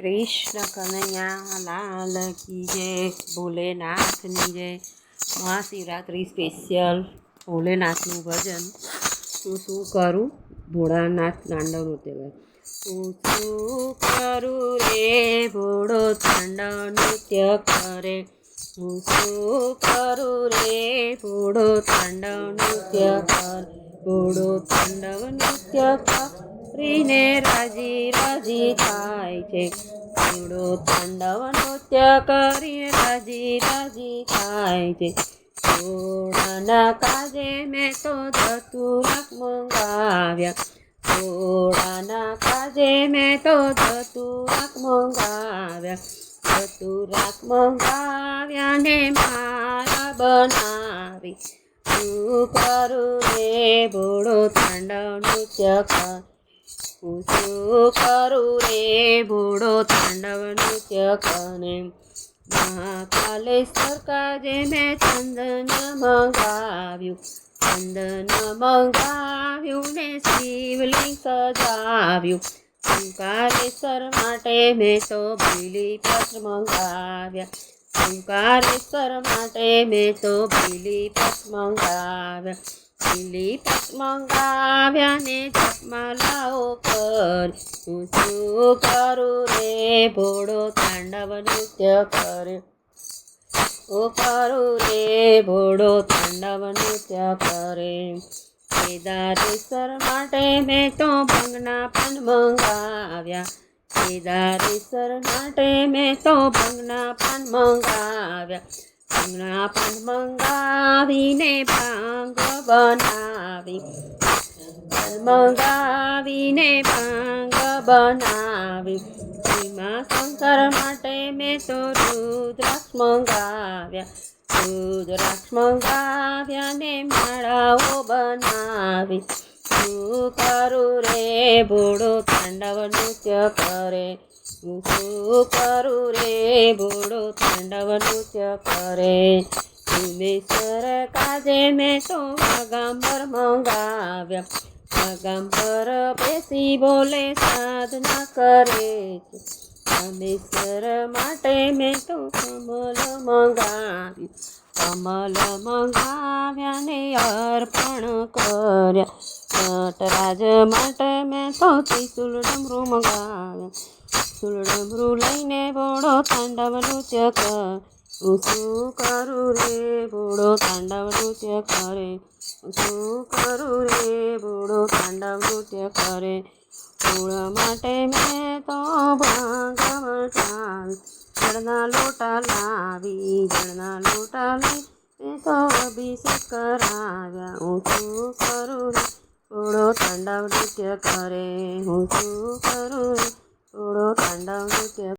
કૃષ્ણ કનૈયા લાલ કી જય, ભોલેનાથની જય. મહાશિવરાત્રિ સ્પેશિયલ ભોલેનાથનું ભજન. હું શું કરું? ભોળાનાથ તાંડવ કહેવાય તું શું કરું રે? ભોળો તાંડવ નૃત્ય કરે. હું શું કરું રે? ભોળો તાંડવ નૃત્ય કર. ભોળો તાંડવ નૃત્ય કરીને રાજી રાજી થાય છે. ભોળો તાંડવ નૃત્ય કરીને રાજી રાજી થાય છે. સોળાના કાજે મેં તો ધતુરાક મંગાવ્યા. સોળાના કાજે મેં તો ધતુરાક મંગાવ્યા. ચતુરાક મંગાવ્યા ને મારા બનાવી. શું કરું રે ભોળો તાંડવ નૃત્ય કર. હું શું કરું રે ભોળો તાંડવ નૃત્ય કરે મહાકાલેશ્વર કાજે મેં ચંદન મંગાવ્યું. ચંદન મંગાવ્યું ને શિવલિંગ સજાવ્યું. ઓંકારેશ્વર માટે મેં તો બીલી પત્ર મંગાવ્યા. ઓંકારેશ્વર માટે મેં તો બીલી પત્ર મંગાવ્યા. પત્ર મંગાવ્યા ને જપમાલાઓ કર હું શું કરું રે? ભોળો તાંડવ નૃત્ય કરે. ઓ કરું રે? ભોળો તાંડવ નૃત્ય કરે. કેદારેશ્વર માટે મેં તો ભંગના પણ મંગાવ્યા. કેદારેશ્વર માટે મેં તો ભંગના પાન મંગાવ્યા. ભંગના પાન મંગાવીને ભાંગ બનાવી. મંગાવીને ભાંગ બનાવી. ભીમા શંકર માટે મેં તો રુદ્રાક્ષ મંગાવ્યા. રુદ્રાક્ષ મંગાવ્યા ને માળાઓ બનાવી. શું કરું રે ભોળો તાંડવ નૃત્ય કરે. હું શું કરું રે ભોળો તાંડવ નૃત્ય કરે. સુમેશ્વર કાજે મેં તો વાગાંબર મંગાવ્યા. વાગાંબર બેસી બોલે સાધના કરે. છે રામેશ્વર માટે મેં તો કમલ મંગાવ્યું કમલ મંગાવ્યા ને અર્પણ કર્યા. નટરાજ માટે મેં તો ત્રિશુલ ડમરું મંગાવ્યા ત્રિશુલ ડમરું લઈને બોડો તાંડવ નૃત્ય કર. હું શું કરું રે બોડો તાંડવ નૃત્ય કરે? હું શું કરું રે બોડો તાંડવ નૃત્ય કરે? કુળ માટે મેં તો ભાંગ મચાવી જળના લોટા લાવી જળના લોટા લઈ તો અભિષેક કરાવ્યા. હું શું કરું રે તાંડવ નૃત્ય કરે હું શું કરું? થોડો તાંડવ નૃત્ય